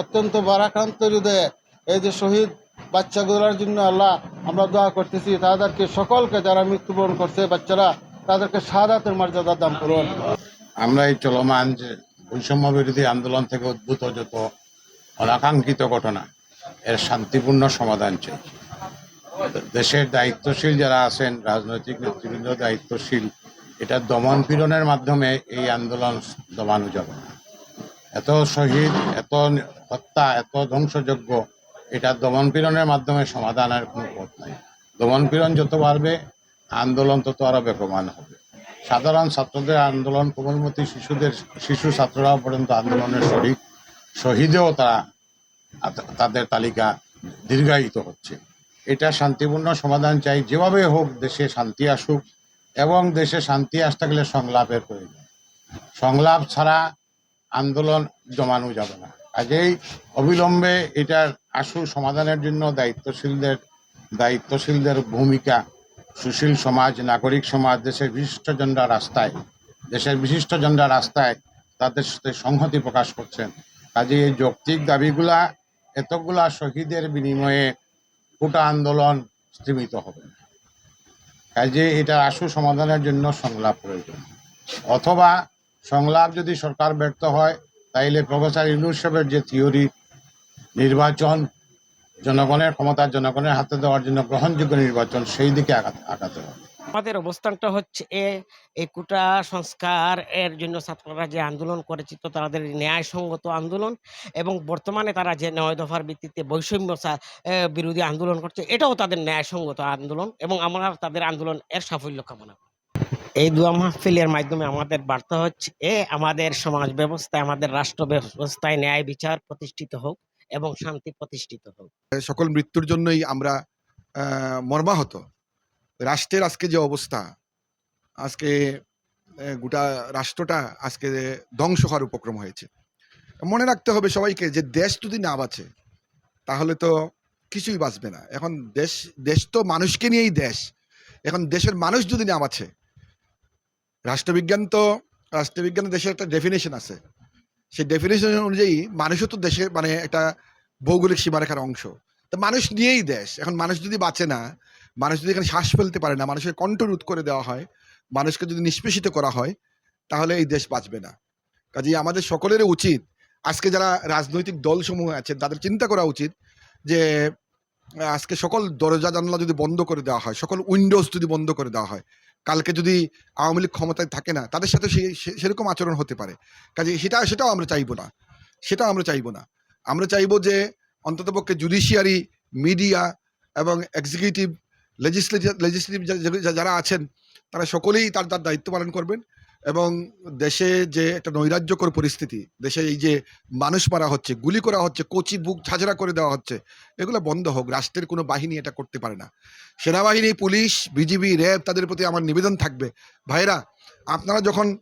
অত্যন্ত বারাক্রান্ত হৃদয়ে এই যে শহীদ বাচ্চাগুলোর জন্য আল্লাহ আমরা দোয়া করতেছি, তাদেরকে সকলকে যারা মৃত্যুবরণ করছে বাচ্চারা, তাদেরকে সাদাতের মর্যাদা দান করুন। আমরা এই চলমান যে বৈষম্য বিরোধী আন্দোলন থেকে উদ্ভূত যত অনাকাঙ্ক্ষিত ঘটনা, এর শান্তিপূর্ণ সমাধান চাই দেশের দায়িত্বশীল যারা আছেন, রাজনৈতিক নেতৃবৃন্দ দায়িত্বশীল, এটা দমন পীড়নের মাধ্যমে এই আন্দোলন দমানো যাবে না। এত শহীদ, এত হত্যা, এত ধ্বংসযজ্ঞ, এটা দমন পীড়নের মাধ্যমে সমাধানের কোনো পথ নাই। দমন পীড়ন যত বাড়বে, আন্দোলন তত আরও বেগবান হবে। সাধারণ ছাত্রদের আন্দোলন, কোমলমতি শিশুদের, শিশু ছাত্ররাও পর্যন্ত আন্দোলনের শরিক। শহীদেও তারা তাদের তালিকা দীর্ঘায়িত হচ্ছে। এটা শান্তিপূর্ণ সমাধান চাই, যেভাবে হোক দেশে শান্তি আসুক এবং দেশে শান্তি আসতে গেলে সংলাপের প্রয়োজন। সংলাপ ছাড়া আন্দোলন জমানো যাবে না। কাজেই অবিলম্বে এটার আশু সমাধানের জন্য দায়িত্বশীলদের দায়িত্বশীলদের ভূমিকা সুশীল সমাজ, নাগরিক সমাজ, দেশের বিশিষ্ট বিশিষ্টজনরা রাস্তায়, দেশের বিশিষ্ট বিশিষ্টজনরা রাস্তায় তাদের সাথে সংহতি প্রকাশ করছেন। কাজে এই যৌক্তিক দাবিগুলা, এতগুলা শহীদের বিনিময়ে গোটা আন্দোলন স্তীমিত হবে কাজে এটা আশু সমাধানের জন্য সংলাপ প্রয়োজন। অথবা সংলাপ যদি সরকার ব্যর্থ হয়, তাইলে প্রফেসর ইউনুস যে থিওরি, নির্বাচন জনগণের ক্ষমতা জনগণের হাতে দেওয়ার জন্য গ্রহণযোগ্য নির্বাচন, সেই দিকে আগাতে হবে। আমাদের অবস্থানটা হচ্ছে এই কোটা সংস্কার এর জন্য ছাত্ররা যে আন্দোলন করেছে, তো তাদের ন্যায়সঙ্গত আন্দোলন এবং বর্তমানে তারা যে নয় দফার ভিত্তিতে বৈষম্য বিরোধী আন্দোলন করছে, এটাও তাদের ন্যায়সঙ্গত আন্দোলন এবং আমরা তাদের আন্দোলন এর সাফল্য কামনা এই দোয়া মাহফিলের মাধ্যমে আমাদের বার্তা হচ্ছে। এ আমাদের সমাজ ব্যবস্থায়, আমাদের রাষ্ট্র ব্যবস্থায় ন্যায় বিচার প্রতিষ্ঠিত হোক এবং শান্তি প্রতিষ্ঠিত হোক। সকল মৃত্যুর জন্যই আমরা মর্মাহত। রাষ্ট্রের আজকে যে অবস্থা, আজকে গোটা রাষ্ট্রটা আজকে ধ্বংস হওয়ার উপক্রম হয়েছে। মনে রাখতে হবে সবাইকে যে দেশ যদি না বাঁচে, তাহলে তো কিছুই বাঁচবে না। এখন দেশ দেশ তো মানুষকে নিয়েই দেশ। এখন দেশের মানুষ যদি না বাঁচে রাষ্ট্রবিজ্ঞান তো রাষ্ট্রবিজ্ঞান দেশের একটা ডেফিনেশন আছে। সেই ডেফিনেশন অনুযায়ী মানুষও তো দেশের মানে একটা ভৌগোলিক সীমারেখার অংশ। তো মানুষ নিয়েই দেশ। এখন মানুষ যদি বাঁচে না, মানুষ যদি এখানে শ্বাস ফেলতে পারে না, মানুষের কণ্ঠ রোধ করে দেওয়া হয়, মানুষকে যদি নিষ্পেষিত করা হয়, তাহলে এই দেশ বাঁচবে না। কাজেই আমাদের সকলেরই উচিত, আজকে যারা রাজনৈতিক দলসমূহ আছে তাদের চিন্তা করা উচিত যে আজকে সকল দরজা জানলা যদি বন্ধ করে দেওয়া হয়, সকল উইন্ডোজ যদি বন্ধ করে দেওয়া হয় কালকে যদি আওয়ামী লীগ ক্ষমতায় থাকে না, তাদের সাথে সেরকম আচরণ হতে পারে। কাজে সেটা, সেটাও আমরা চাইব না। সেটাও আমরা চাইব না। আমরা চাইব যে অন্ততপক্ষে জুডিশিয়ারি মিডিয়া এবং এক্সিকিউটিভ লেজিসলেটিভ লেজিসলেটিভ যারা আছেন, তারা সকলেই তার তার দায়িত্ব পালন করবেন। এবং দেশে যে একটা নৈরাজ্যকর পরিস্থিতি, দেশে এই যে মানুষ মারা হচ্ছে, গুলি করা হচ্ছে, কচি বুক ঝাঁঝরা করে দেওয়া হচ্ছে, এগুলো বন্ধ হোক, রাষ্ট্রের কোনো বাহিনী এটা করতে পারে না। সেনাবাহিনী, পুলিশ, বিজিবি, র্যাব তাদের প্রতি আমার নিবেদন থাকবে। ভাইরা আপনারা যখন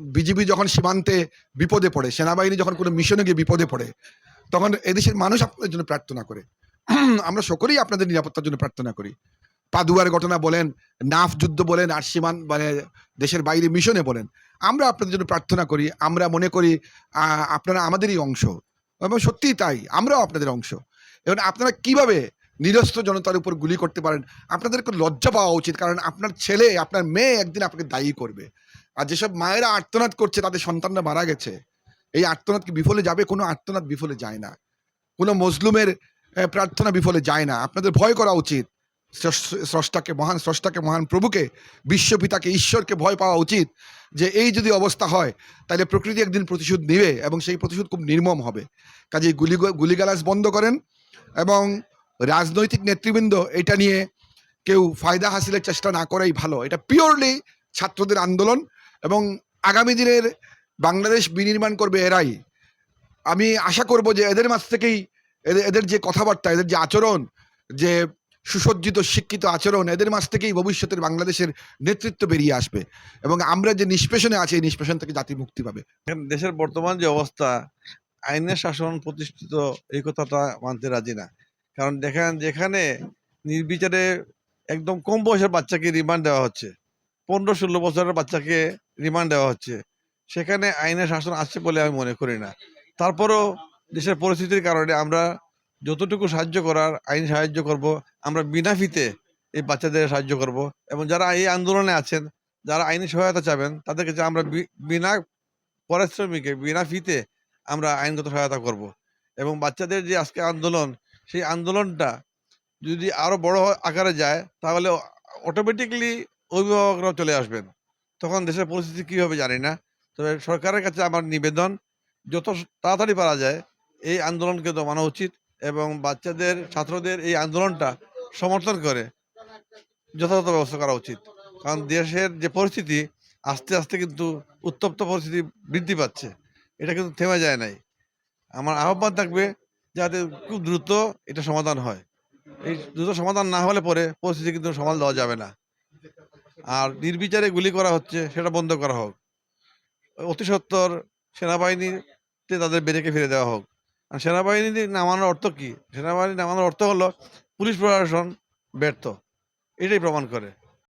বিজিবি যখন সীমান্তে বিপদে পড়ে, সেনাবাহিনী যখন কোনো মিশনে গিয়ে বিপদে পড়ে, তখন এদেশের মানুষ আপনাদের জন্য প্রার্থনা করে। আমরা সকলেই আপনাদের নিরাপত্তার জন্য প্রার্থনা করি। পাদুয়ার ঘটনা বলেন, নাফ যুদ্ধ বলেন আর সীমান মানে দেশের বাইরে মিশনে বলেন, আমরা আপনাদের জন্য প্রার্থনা করি, আমরা মনে করি আপনারা আমাদেরই অংশ। এবং সত্যিই তাই, আমরাও আপনাদের অংশ। এবং আপনারা কীভাবে নিরস্ত্র জনতার উপর গুলি করতে পারেন, আপনাদেরকে লজ্জা পাওয়া উচিত, কারণ আপনার ছেলে, আপনার মেয়ে একদিন আপনাকে দায়ী করবে। আর যেসব মায়েরা আর্তনাদ করছে, তাদের সন্তানরা মারা গেছে। এই আর্তনাদ কি বিফলে যাবে? কোনো আর্তনাদ বিফলে যায় না। কোনো মজলুমের প্রার্থনা বিফলে যায় না। আপনাদের ভয় করা উচিত। স্রষ্টাকে মহান স্রষ্টাকে মহান প্রভুকে, বিশ্বপিতাকে, ঈশ্বরকে ভয় পাওয়া উচিত যে এই যদি অবস্থা হয়, তাহলে প্রকৃতি একদিন প্রতিশোধ নেবে এবং সেই প্রতিশোধ খুব নির্মম হবে। কাজে গুলি গুলিগালাজ বন্ধ করেন এবং রাজনৈতিক নেতৃবৃন্দ এটা নিয়ে কেউ ফায়দা হাসিলের চেষ্টা না করাই ভালো। এটা পিওরলি ছাত্রদের আন্দোলন এবং আগামী দিনের বাংলাদেশ বিনির্মাণ করবে এরাই। আমি আশা করব যে এদের মাঝ থেকেই এদের যে কথাবার্তা, এদের যে আচরণ, যে সুসজ্জিত, শিক্ষিত আচরণ এদের মাঝ থেকেই ভবিষ্যতের বাংলাদেশের নেতৃত্ব বেরিয়ে আসবে। এবং আমরা যে নিষ্পেষণে আছি, এই নিষ্পেষণ থেকে জাতি মুক্তি পাবে। দেশের বর্তমান যে অবস্থা, আইনের শাসন প্রতিষ্ঠিত এই কথাটা মানতে রাজি না। কারণ দেখেন, যেখানে নির্বিচারে একদম কম বয়সের বাচ্চাকে রিমান্ড দেওয়া হচ্ছে পনেরো ষোলো বছরের বাচ্চাকে রিমান্ড দেওয়া হচ্ছে, সেখানে আইনের শাসন আছে বলে আমি মনে করি না। তারপরেও দেশের পরিস্থিতির কারণে আমরা যতটুকু সাহায্য করার আইন সাহায্য করব, আমরা বিনা ফিতে এই বাচ্চাদের সাহায্য করব এবং যারা এই আন্দোলনে আছেন, যারা আইনি সহায়তা চাবেন তাদের কাছে আমরা বিনা পারিশ্রমিকে, বিনা ফিতে আমরা আইনগত সহায়তা করব এবং বাচ্চাদের যে আজকে আন্দোলন, সেই আন্দোলনটা যদি আরও বড় আকারে যায়, তাহলে অটোমেটিকলি অভিভাবকরাও চলে আসবেন। তখন দেশের পরিস্থিতি কী হবে জানি না। তবে সরকারের কাছে আমার নিবেদন, যত তাড়াতাড়ি পারা যায়, এই আন্দোলনকে দমানো উচিত। এবং বাচ্চাদের, ছাত্রদের এই আন্দোলনটা সমর্থন করে যথাযথ ব্যবস্থা করা উচিত। কারণ দেশের যে পরিস্থিতি, আস্তে আস্তে কিন্তু উত্তপ্ত পরিস্থিতি বৃদ্ধি পাচ্ছে। এটা কিন্তু থেমে যায় নাই। আমার আহ্বান থাকবে যাতে খুব দ্রুত এটা সমাধান হয়। এই দ্রুত সমাধান না হলে পরে পরিস্থিতি কিন্তু সামাল দেওয়া যাবে না। আর নির্বিচারে গুলি করা হচ্ছে, সেটা বন্ধ করা হোক। অতি সত্বর সেনাবাহিনীতে তাদের বেরেকে ফিরে দেওয়া হোক। সেনাবাহিনী নামানোর অর্থ কি? সেনাবাহিনী নামানোর অর্থ হলো পুলিশ প্রশাসন ব্যর্থ। এটাই প্রমাণ করে।